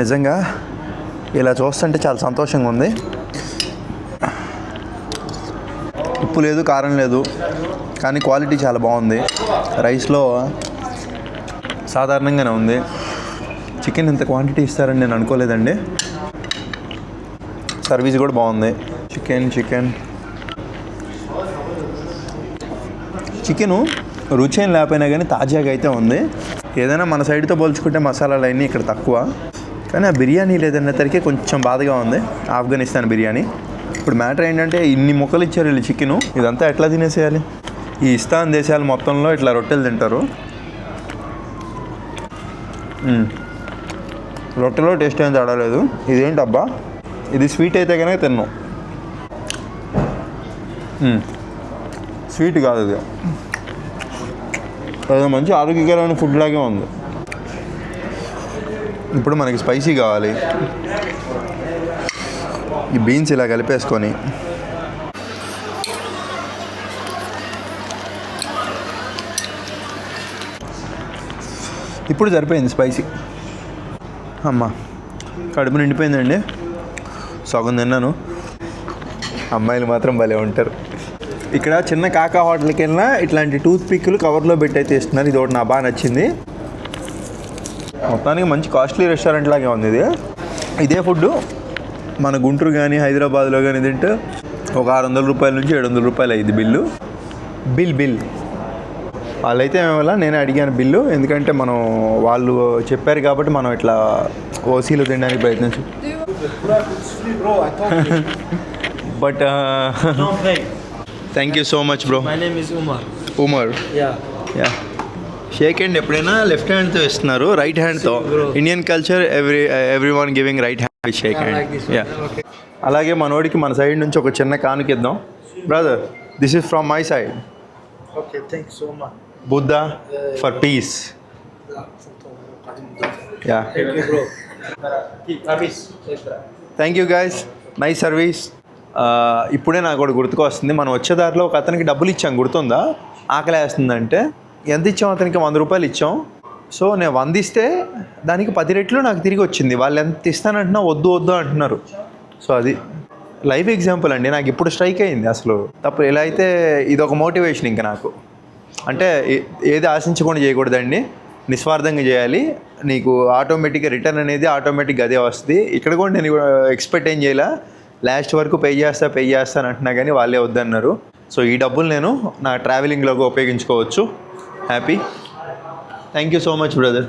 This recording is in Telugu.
నిజంగా ఇలా చూస్తుంటే చాలా సంతోషంగా ఉంది. ఉప్పు లేదు కారం లేదు కానీ క్వాలిటీ చాలా బాగుంది. రైస్లో సాధారణంగానే ఉంది. చికెన్ ఇంత క్వాంటిటీ ఇస్తారని నేను అనుకోలేదండి. సర్వీస్ కూడా బాగుంది. Chicken chicken. చికెను రుచి ఏం లేకపోయినా కానీ తాజాగా అయితే ఉంది. ఏదైనా మన సైడ్తో పోల్చుకుంటే మసాలాలు అన్నీ ఇక్కడ తక్కువ. కానీ ఆ బిర్యానీ లేదనేసరికి కొంచెం బాధగా ఉంది. ఆఫ్ఘనిస్తాన్ బిర్యానీ. ఇప్పుడు మ్యాటర్ ఏంటంటే ఇన్ని ముక్కలు ఇచ్చారు వీళ్ళు చికెను. ఇదంతా ఎట్లా తినేసేయాలి? ఈ ఇస్తాన్ దేశాలు మొత్తంలో ఇట్లా రొట్టెలు తింటారు. రొట్టెలో టేస్ట్ ఏం తడలేదు లేదు. ఇదేంటి అబ్బా ఇది స్వీట్ అయితే కనుక తిన్నాం. స్వీట్ కాదు ఇది. అది మంచి ఆరోగ్యకరమైన ఫుడ్ లాగే ఉంది. ఇప్పుడు మనకి స్పైసీ కావాలి. ఈ బీన్స్ ఇలా కలిపేసుకొని. ఇప్పుడు సరిపోయింది స్పైసీ అమ్మ కడుపు నిండిపోయిందండి. సగం తిన్నాను. అమ్మాయిలు మాత్రం భలే ఉంటారు. ఇక్కడ చిన్న కాకా హోటల్కి వెళ్ళినా ఇట్లాంటి టూత్ పిక్లు కవర్లో పెట్టి అయితే ఇస్తున్నారు. ఇది ఒకటి నా బాగా నచ్చింది. మొత్తానికి మంచి కాస్ట్లీ రెస్టారెంట్ లాగే ఉంది ఇది ఇదే ఫుడ్ మన గుంటూరు కానీ హైదరాబాద్లో కానీ తింటే ఒక ఆరు వందల రూపాయల నుంచి ఏడు వందల రూపాయలు అయింది బిల్లు బిల్ బిల్ వాళ్ళైతే ఏమేలా నేనే అడిగాను బిల్లు ఎందుకంటే మనం వాళ్ళు చెప్పారు కాబట్టి మనం ఇట్లా ఓసీలో తినడానికి ప్రయత్నించు. But. Thank you so much bro Umar. Umar Yeah. Yeah shake hand ఎప్పుడైనా లెఫ్ట్ హ్యాండ్తో ఇస్తున్నారు రైట్ హ్యాండ్తో. Indian culture every every one giving right hand shake hand. Yeah అలాగే మనోడికి మన సైడ్ నుంచి ఒక చిన్న కానుకిద్దాం brother this is from my side Okay, thanks so much. Buddha for peace yeah. Thank you guys nice service ఇప్పుడే నాకు ఒకటి గుర్తుకొస్తుంది. మనం వచ్చే దారిలో ఒక అతనికి డబ్బులు ఇచ్చాం. గుర్తుందా? ఆకలి వేస్తుందంటే ఎంత ఇచ్చాం అతనికి? వంద రూపాయలు ఇచ్చాం. సో నేను వంద ఇస్తే దానికి పది రెట్లు నాకు తిరిగి వచ్చింది. వాళ్ళు ఎంత ఇస్తానంటున్నా వద్దు వద్దు అంటున్నారు. సో అది లైఫ్ ఎగ్జాంపుల్ అండి. నాకు ఇప్పుడు స్ట్రైక్ అయింది అసలు. తప్పు ఎలా అయితే ఇది ఒక మోటివేషన్ ఇంకా నాకు. అంటే ఏది ఆశించకుండా చేయకూడదండి. నిస్వార్థంగా చేయాలి. నీకు ఆటోమేటిక్గా రిటర్న్ అనేది ఆటోమేటిక్గా అదే వస్తుంది. ఇక్కడ కూడా నేను ఎక్స్పెక్ట్ ఏం చేయాల. లాస్ట్ వరకు పే చేస్తా పే చేస్తాను అంటున్నా కానీ వాళ్ళే వద్దన్నారు. సో ఈ డబ్బులు నేను నా ట్రావెలింగ్లోకి ఉపయోగించుకోవచ్చు. Happy thank you so much brother